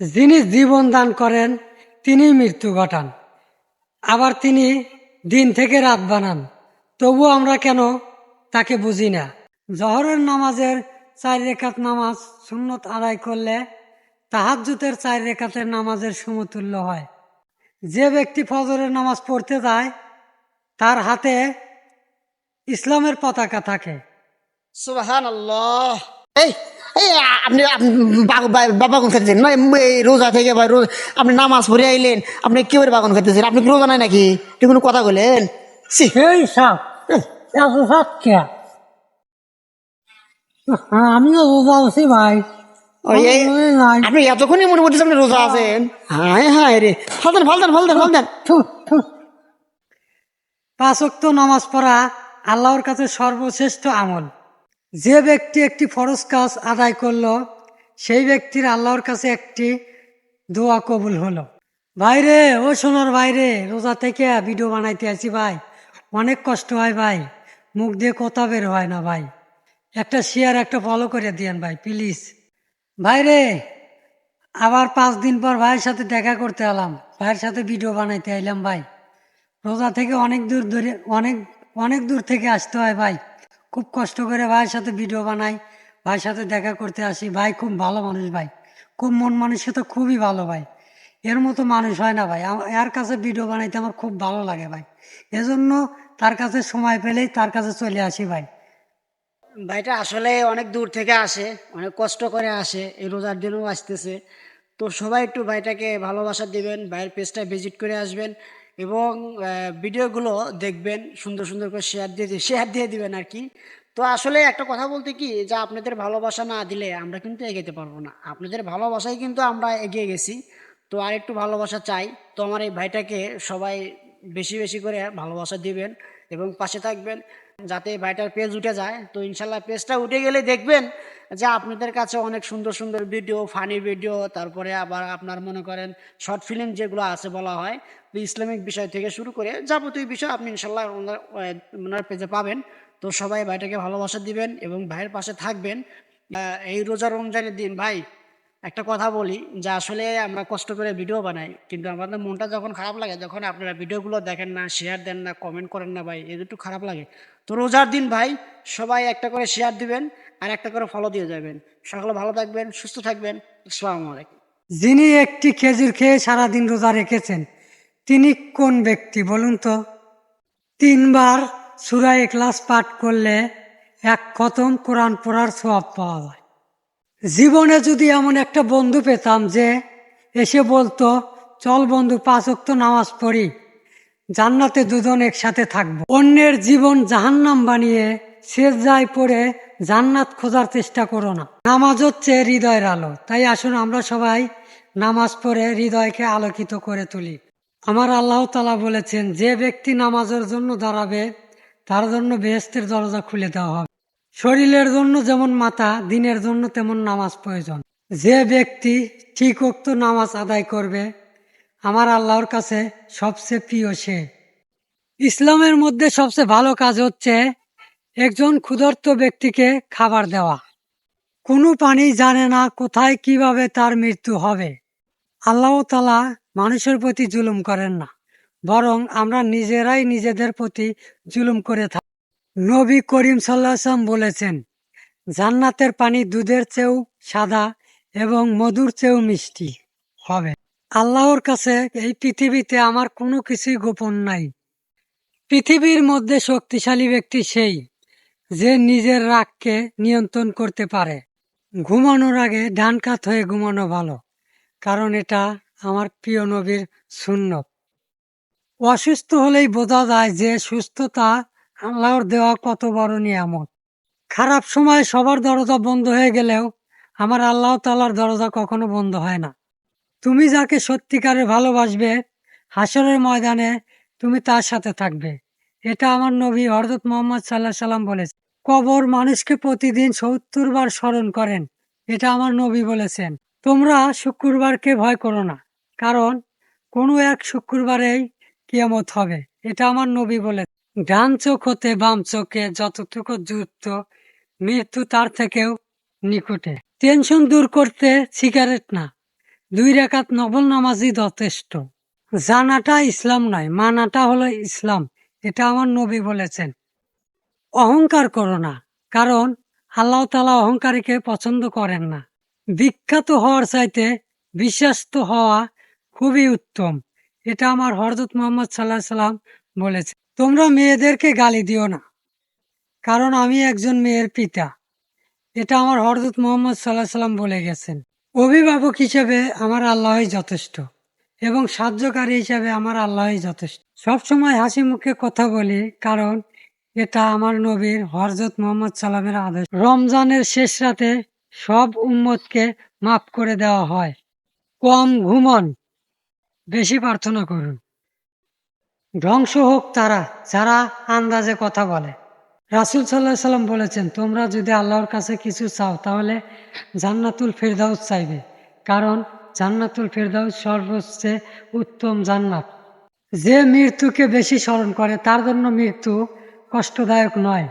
যিনি জীবন দান করেন তিনি মৃত্যু ঘটান। আবার তিনি দিন থেকে রাত বানান। তবু আমরা কেন তাকে বুঝি না? জহরের নামাজের চার রেখাত নামাজ সুন্নত আদায় করলে তাহাজ্জুতের চার রেখাতের নামাজের সমতুল্য হয়। যে ব্যক্তি ফজরের নামাজ পড়তে যায়, তার হাতে ইসলামের পতাকা থাকে। এই এই আপনি বা- বা- বাগান খেতেছেন? এই রোজা থেকে ভাই রোজ আপনি নামাজ পড়ে আইলেন আপনি কেউ বাগান খেতেছেন? আপনি কি রোজা নাই নাকি? এটা কোনো কথা বলেন। কে? হ্যাঁ, আমিও রোজা আছি ভাই। মনে। আপনি এতক্ষণই মনে করতেছেন আপনি রোজা আছেন? হ্যাঁ। হ্যাঁ রে। ফালতেন ফালতেন ফালতেন ফালতেন থু, থু। পাঁচ নামাজ পড়া আল্লাহর কাছে সর্বশ্রেষ্ঠ আমল। যে ব্যক্তি একটি ফরজ কাজ আদায় করল, সেই ব্যক্তির আল্লাহর কাছে একটি দোয়া কবুল হলো। ভাইরে, ও সোনার ভাইরে, রোজা থেকে ভিডিও বানাইতে আছি ভাই। অনেক কষ্ট হয় ভাই। মুখ দিয়ে কথা বের হয় না ভাই। একটা শেয়ার একটা ফলো করে দিয়েন ভাই প্লিজ ভাইরে, আবার পাঁচ দিন পর ভাইয়ের সাথে দেখা করতে এলাম। ভাইয়ের সাথে ভিডিও বানাইতে আইলাম ভাই। রোজা থেকে অনেক দূর ধরে, অনেক অনেক দূর থেকে আসতে হয় ভাই। খুব কষ্ট করে ভাইয়ের সাথে ভিডিও বানাই, ভাইয়ের সাথে দেখা করতে আসি। ভাই খুব ভালো মানুষ ভাই। খুব মন মানুষের তো খুবই ভালো ভাই। এর মতো মানুষ হয় না ভাই। এর কাছে ভিডিও বানাইতে আমার খুব ভালো লাগে ভাই। এজন্য তার কাছে সময় পেলেই তার কাছে চলে আসি ভাই। ভাইটা আসলে অনেক দূর থেকে আসে, অনেক কষ্ট করে আসে, এই রোজার দিনও আসতেছে। তো সবাই একটু ভাইটাকে ভালোবাসা দিবেন, ভাইয়ের পেজটা ভিজিট করে আসবেন। এবং ভিডিওগুলো দেখবেন, সুন্দর সুন্দর করে শেয়ার দিয়ে শেয়ার দিয়ে দিবেন আর কি। তো আসলে একটা কথা বলতে কি, যে আপনাদের ভালোবাসা না দিলে আমরা কিন্তু এগোতে পারব না। আপনাদের ভালোবাসাই কিন্তু আমরা এগিয়ে গেছি। তো আর একটু ভালোবাসা চাই। তো আমার এই ভাইটাকে সবাই বেশি বেশি করে ভালোবাসা দিবেন। এবং পাশে থাকবেন যাতে ভাইটার পেজ উঠে যায়। তো ইনশাল্লাহ পেজটা উঠে গেলে দেখবেন যে আপনাদের কাছে অনেক সুন্দর সুন্দর ভিডিও ফানি ভিডিও তারপরে আবার আপনার মনে করেন শর্ট ফিল্ম যেগুলো আছে বলা হয় ইসলামিক বিষয় থেকে শুরু করে যাবতীয় বিষয় আপনি ইনশাল্লাহ ওনার ওনার পেজে পাবেন। তো সবাই ভাইটাকে ভালোবাসা দিবেন এবং ভাইয়ের পাশে থাকবেন। এই রোজা রমজানের দিন, ভাই একটা কথা বলি যে আসলে আমরা কষ্ট করে ভিডিও বানাই, কিন্তু আমাদের মনটা যখন খারাপ লাগে, যখন আপনারা ভিডিওগুলো দেখেন না শেয়ার দেন না কমেন্ট করেন না ভাই, এদের একটু খারাপ লাগে। তো রোজার দিন ভাই, সবাই একটা করে শেয়ার দিবেন আর একটা করে ফলো দিয়ে যাবেন। সকলে ভালো থাকবেন, সুস্থ থাকবেন। আসসালামু আলাইকুম। যিনি একটি খেজুর খেয়ে সারাদিন রোজা রেখেছেন, তিনি কোন ব্যক্তি বলুন তো? তিনবার সুরায় ক্লাস পাঠ করলে এক খতম কোরআন পড়ার সওয়াব পাওয়া যায়। জীবনে যদি এমন একটা বন্ধু পেতাম যে এসে বলতো, চল বন্ধু, পাঁচ ওয়াক্ত নামাজ পড়ি, জান্নাতে দুজন একসাথে থাকব। অন্যের জীবন জাহান্নাম বানিয়ে শেষ যায় পড়ে, জান্নাত খোঁজার চেষ্টা করো না। নামাজ হচ্ছে হৃদয়ের আলো। তাই আসুন আমরা সবাই নামাজ পড়ে হৃদয়কে আলোকিত করে তুলি। আমার আল্লাহ তালা বলেছেন, যে ব্যক্তি নামাজের জন্য দাঁড়াবে, তার জন্য বেহেস্তের দরজা খুলে দেওয়া হবে। শরীরের জন্য যেমন মাথা, দিনের জন্য তেমন নামাজ প্রয়োজন। যে ব্যক্তি ঠিক উক্ত নামাজ আদায় করবে, আমার আল্লাহর কাছে সবচেয়ে প্রিয় সে। ইসলামের মধ্যে সবচেয়ে ভালো কাজ হচ্ছে একজন ক্ষুধার্ত ব্যক্তিকে খাবার দেওয়া। কোনো পানি জানে না কোথায় কীভাবে তার মৃত্যু হবে। আল্লাহ তালা মানুষের প্রতি জুলুম করেন না, বরং আমরা নিজেরাই নিজেদের প্রতি জুলুম করে থাকি। নবী করিম সাল্লাম বলেছেন, জান্নাতের পানি দুধের চেয়েও সাদা এবং মধুর চেয়েও মিষ্টি। হবে। আল্লাহর কাছে এই পৃথিবীতে আমার কোনো কিছুই গোপন নাই। পৃথিবীর মধ্যে শক্তিশালী ব্যক্তি সেই যে নিজের রাগকে নিয়ন্ত্রণ করতে পারে। ঘুমানোর আগে ডান কাত হয়ে ঘুমানো ভালো, কারণ এটা আমার প্রিয় নবীর শূন্য অসুস্থ হলেই বোঝা যায় যে সুস্থতা আল্লাহর দেওয়া কত বড় নিয়ামত। খারাপ সময় সবার দরজা বন্ধ হয়ে গেলেও আমার আল্লাহ তালার দরজা কখনো বন্ধ হয় না। তুমি যাকে সত্যিকারে ভালোবাসবে, হাসরের ময়দানে তুমি তার সাথে থাকবে। এটা আমার নবী হরদত মোহাম্মদ সাল্লাহ সাল্লাম বলেছে কবর মানুষকে প্রতিদিন সত্তর বার স্মরণ করেন, এটা আমার নবী বলেছেন। তোমরা শুক্রবারকে ভয় করো না, কারণ কোনো এক শুক্রবারেই কিয়ামত হবে, এটা আমার নবী বলে ডান চোখ হতে বাম চোখে, যতটুকু যুক্ত মৃত্যু তার থেকেও নিকটে। টেনশন দূর করতে সিগারেট না। দুই রেখাত নবল নামাজই যথেষ্ট। জানাটা ইসলাম নয়, মানাটা হলো ইসলাম। এটা আমার নবী বলেছেন। অহংকার করো না, কারণ আল্লাহ তালা অহংকারীকে পছন্দ করেন না। বিখ্যাত হওয়ার চাইতে বিশ্বাস্ত হওয়া খুবই উত্তম। এটা আমার হরজত মোহাম্মদ সাল্লাহ সাল্লাম বলেছে তোমরা মেয়েদেরকে গালি দিও না, কারণ আমি একজন মেয়ের পিতা। এটা আমার হরজত মোহাম্মদ সাল্লাহ সাল্লাম বলে গেছেন। অভিভাবক হিসেবে আমার আল্লাহই যথেষ্ট এবং সাহায্যকারী হিসাবে আমার আল্লাহই যথেষ্ট। সবসময় হাসি মুখে কথা বলি, কারণ এটা আমার নবীর হরজত মোহাম্মদ সাল্লামের আদেশ। রমজানের শেষ রাতে সব উম্মতকে মাফ করে দেওয়া হয়। কম ঘুমন, বেশি প্রার্থনা করুন। ধ্বংস হোক তারা, যারা আন্দাজে কথা বলে। রাসুল সাল্লাহ সাল্লাম বলেছেন, তোমরা যদি আল্লাহর কাছে কিছু চাও, তাহলে জান্নাতুল ফেরদাউস চাইবে। কারণ জান্নাতুল ফেরদাউস সর্বোচ্চ উত্তম জান্নাত। যে মৃত্যুকে বেশি স্মরণ করে, তার জন্য মৃত্যু কষ্টদায়ক নয়।